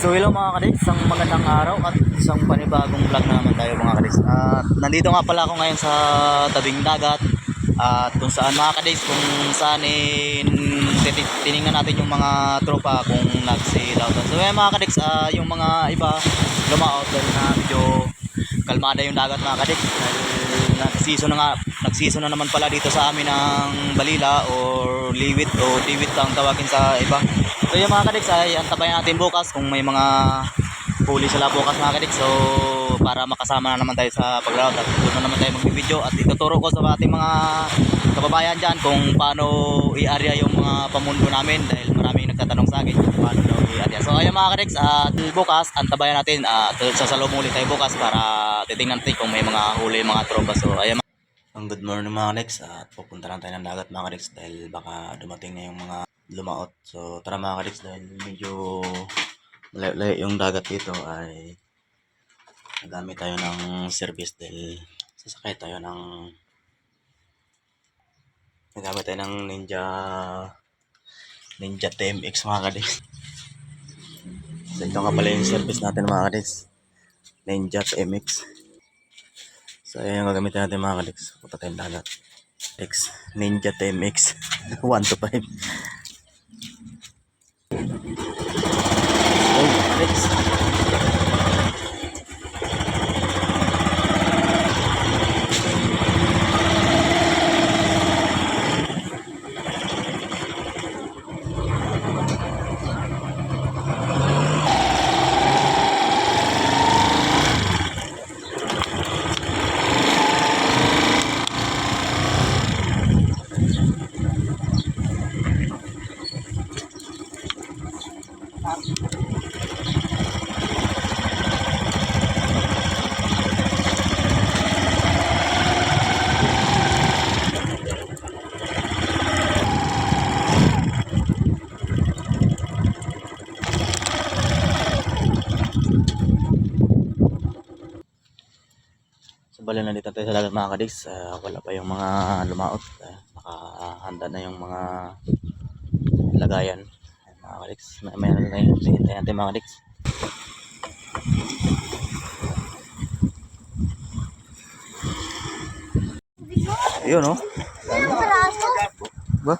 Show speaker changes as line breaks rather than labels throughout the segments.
So hello mga kadiks, isang magandang araw at isang panibagong vlog na naman tayo mga kadiks. At nandito nga pala ako ngayon sa tabing dagat at kung saan mga kadiks, kung saan eh, tiningnan natin yung mga tropa kung nagsilaw. So yan mga kadiks, ah, yung mga iba lumaot dahil na medyo kalmada yung dagat mga kadiks. Dahil nag-season na nga, nag-season na naman pala dito sa amin ng balila or liwit o tiwit ang tawagin sa iba. So yung mga kadiks ay antabayan natin bukas kung may mga huli sila bukas mga kadiks. So para makasama na naman tayo sa paglaot at doon na naman tayo mag-video at ituturo ko sa ating mga kababayan dyan kung paano i-area yung mga pamundo namin dahil maraming nagtatanong sa akin kung paano daw i-area. So ayun mga kadiks at bukas antabayan natin at sasalubong ulit tayo bukas para titingnan natin kung may mga huli mga tropa. So ayun ang good morning mga Kaniks at pupunta lang tayo ng dagat mga Kaniks dahil baka dumating na yung mga lumaot. So tara mga Kaniks dahil medyo malayo yung dagat dito ay nagamit tayo ng service dahil sasakay tayo ng nagamit tayo ng Ninja Ninja TMX mga Kaniks. So ito nga pala yung service natin mga Kaniks. Ninja TMX. So, ayan yung gagamitin natin mga kaliks. Punta tayong dagat. X Ninja TMX 1 to 5. Oh, Bali nandito tayo sa dagat mga kadiks. Ah, wala pa yung mga lumaot. Uh, nakahanda na yung mga lagayan. Ayan, mga kadiks. May, ano na tayo. Hintayin natin mga kadiks. Ayun oh. Ba?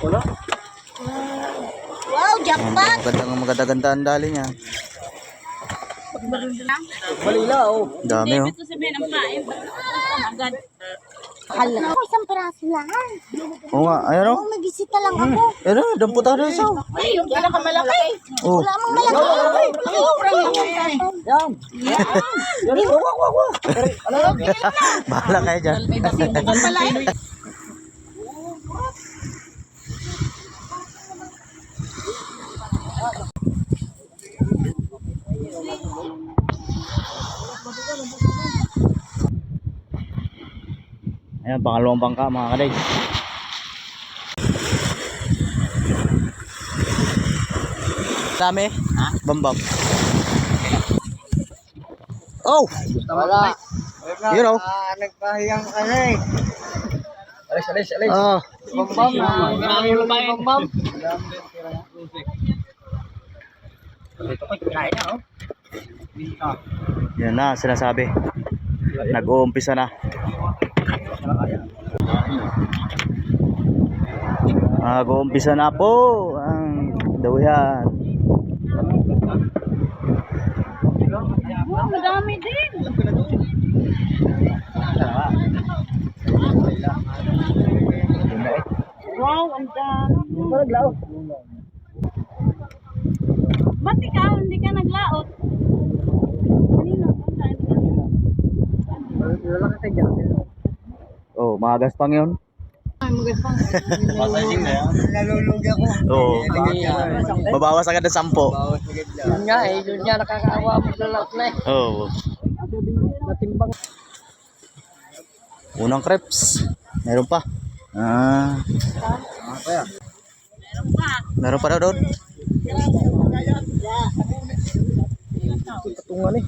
Wala.
Jackpot!
Magandang maganda-ganda ang dali niya. Dami oh.
Ito sabihin ang pain. Agad.
Hala. Ako, isang peraso lang.
Oo nga, ayun oh.
Oh, may bisita lang ako.
Ayun oh, damputan na isa.
Ay, yung pinakamalaki.
Oh.
Wala mong malaki.
Bahala kayo dyan.
May
Ayan, pangalawang bangka mga kaday. Dami? Ha? Bambam. Oh!
Wala.
Yun oh.
Ah, nagpahiyang ka na eh. Alis, alis, alis.
Oh.
Bambam yung bambam. Oh.
Yan na, sinasabi. Nag-uumpisa na. Nag-uumpisa na po ang dawihan.
Oh, madami din. Wow, ang dami.
Malaglaw.
Oh.
Masasing na yan. Nalulugi ako.
Oo. Babawas agad ng sampo.
Yun nga eh, yun nga nakakaawa mo sa laot na eh.
Oo. Unang crepes. Meron pa. Ah,
Ah, kaya.
meron pa daw doon.
Patungan eh.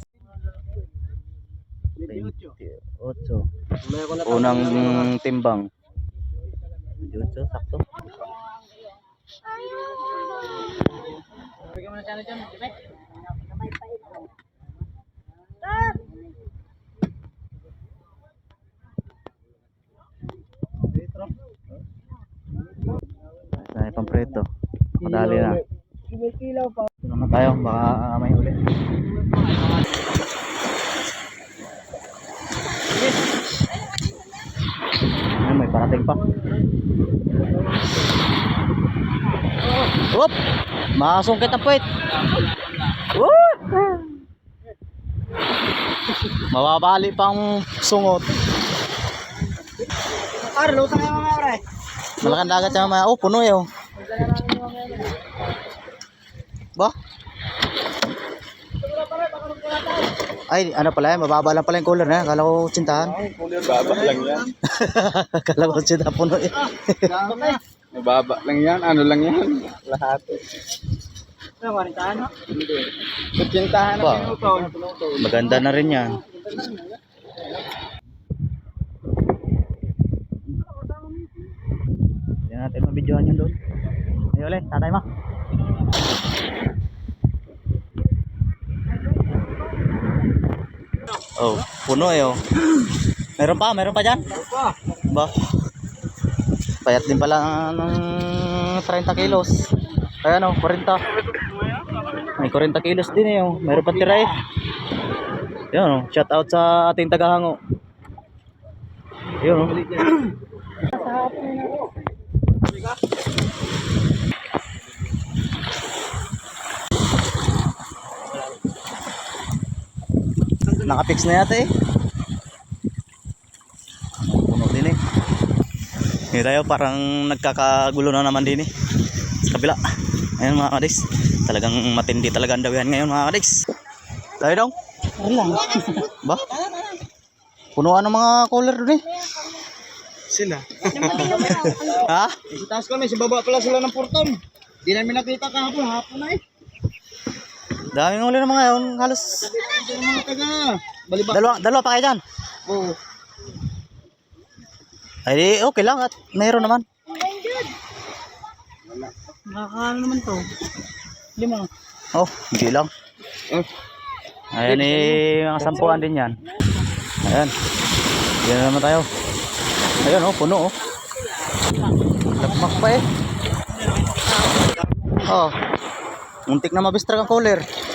Unang timbang. Otso, sakto. Tayo pang preto. Madali na. Ito naman tayo, baka may uli. Ay, may parating pa. Whoop! Masungkit ang puwit. Woo! Mababali pang sungot.
Pare, lutang yung mga pare.
Malaking dagat siya mamaya. Oh, puno eh. Oh. Ba? Ay, ano pala yan? Mababa lang pala yung cooler na yan. Kala ko tsintahan.
Baba lang yan.
Kala ko tsintahan puno eh.
Mababa lang yan. Ano lang yan. Lahat.
Ano, marintahan no?
Kutsintahan
Ba? Maganda na rin yan. Hindi natin mabidyohan yun doon. Ay ulit, tatay mo. Oh, puno eh oh. Meron pa, meron pa dyan? Ba? Payat din pala ng 30 kilos. Ay ano, 40. May 40 kilos din eh oh. Meron pa tira eh. Yun oh, shout out sa ating tagahango. Yun oh. Nakapix na yata eh. Puno din eh. Ngayon tayo parang nagkakagulo na naman din eh. Sa kabila. Ayun mga kadis. Talagang matindi talaga ang dawihan ngayon mga kadis. Tayo daw.
Wala.
Ba? Punuan ng mga cooler doon eh.
Sila.
Ha?
Sa taas kami, sa baba pala sila ng porton. Di namin nakita kahapon, hapon na eh.
Daming uli ng mga yun. Halos
mga taga. Baliba.
dalawa, dalawa pa kayo dyan.
Oo.
Ay okay lang at mayroon naman.
Nakakaano naman to. Lima.
Oh, hindi lang.
Oh.
Ayan eh, mga sampuan din yan. Ayan. Yan naman tayo. Ayan oh, puno oh. Lagmak pa eh. Oh. Muntik na mabistra ang cooler.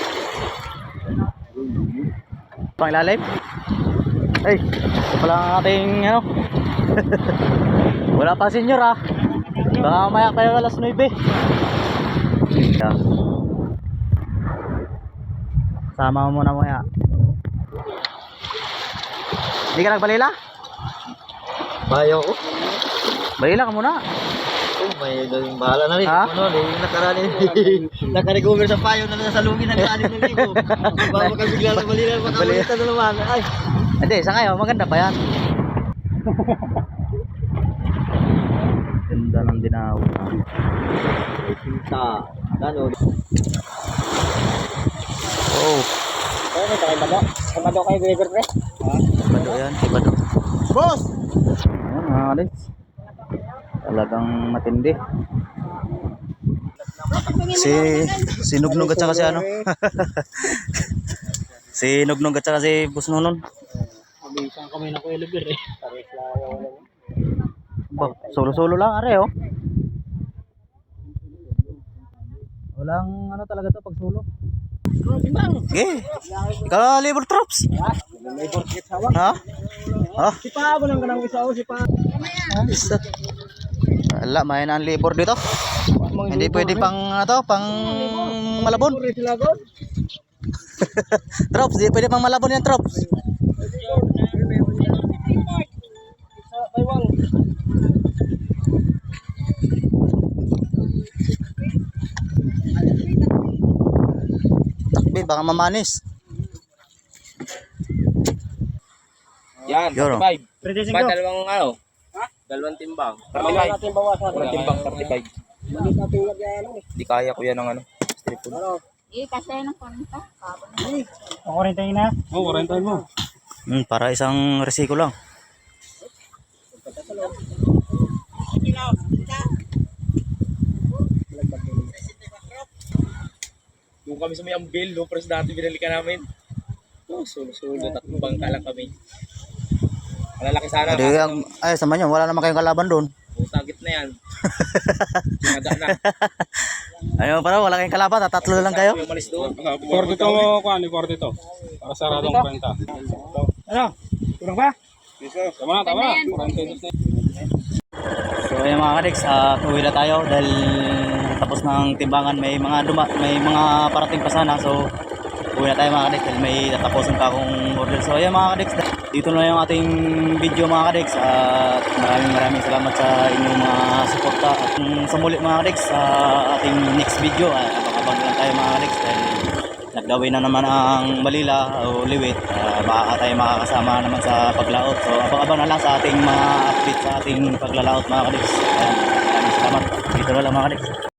Pangilalim? Hey, ito pala ang ating ano. Wala pa senyor ah. Baka maya kayo alas 9. Yeah. Sama mo muna maya. Hindi ka nagbalila?
Bayo ko.
Balila ka muna.
May daling bahala na rin.
Ha?
Ano, yung nakarani. Nakarecover sa payo na nasa lungin na ni na libo. Baka ka bigla na Balila. balita na naman. Ay.
Hindi, sa ngayon, maganda pa yan. Ganda ng dinaw.
Sinta. Ano?
Oh,
Ay, may takay bado. Bado kayo, Gregor, pre.
ibado yan, ibado.
Boss!
Ayan kalis. Talagang matindi. Si si Nugnog at saka si ano. si Nugnog at saka si Boss Nonon.
Mabisang kami na ko elevator eh. Pares lang wala.
Ba, solo-solo lang are oh. Walang ano talaga to pag solo. Okay. Kala labor troops. Ha? Ha?
Si Pa, mo nang kanang isa o si Pa.
Isa. Wala, may na ang labor dito. Hindi pwede pang ano to, pang malabon. Trops, hindi pwede pang malabon yan, Trops. Takbi, baka mamanis.
Yan.
Yun, oh.
35.
Pretty
Ba, dalawang ano? Dalawang timbang.
Wala
35.
natin bawasan.
Dalawang timbang, 35.
Mali natin lagyan ano.
Di kaya ko yan ng ano. Strip food.
Eh, kasi ng panta.
Ako rin tayo na. Oo, oh, rin tayo mo.
Hmm, para isang resiko lang.
Doon kami sa may ambil, doon first dati binalikan namin. Oh, sulo-sulo, tatlong bangka lang kami. Malalaki sana.
Hindi, ang, ay, sama nyo, wala naman kayong kalaban doon.
Utagit na yan. Sinaga na.
Ayun, para wala kayong kalaban, tatlo lang kayo.
Yung malis doon.
Korte to mo, kuhan, korte to. Para saradong kwenta.
Ano? Kurang ba?
Tama na, tama na. 40 na.
So ayun mga kadiks, at uwi na tayo dahil tapos ng timbangan may mga duma, may mga parating pa sana. So uwi na tayo mga kadiks dahil may tatapusin pa akong order. So ayun mga kadiks, dito na yung ating video mga kadiks at maraming maraming salamat sa inyong mga suporta. At kung sa muli mga kadiks, sa ating next video, ay abang-abang lang tayo mga kadiks dahil nagdawin na naman ang Malila o Liwit. Uh, baka tayo makakasama naman sa paglaot. So abang-abang na lang sa ating mga update sa ating paglalaot mga. Ayan, maraming salamat. Dito na lang mga kadiks.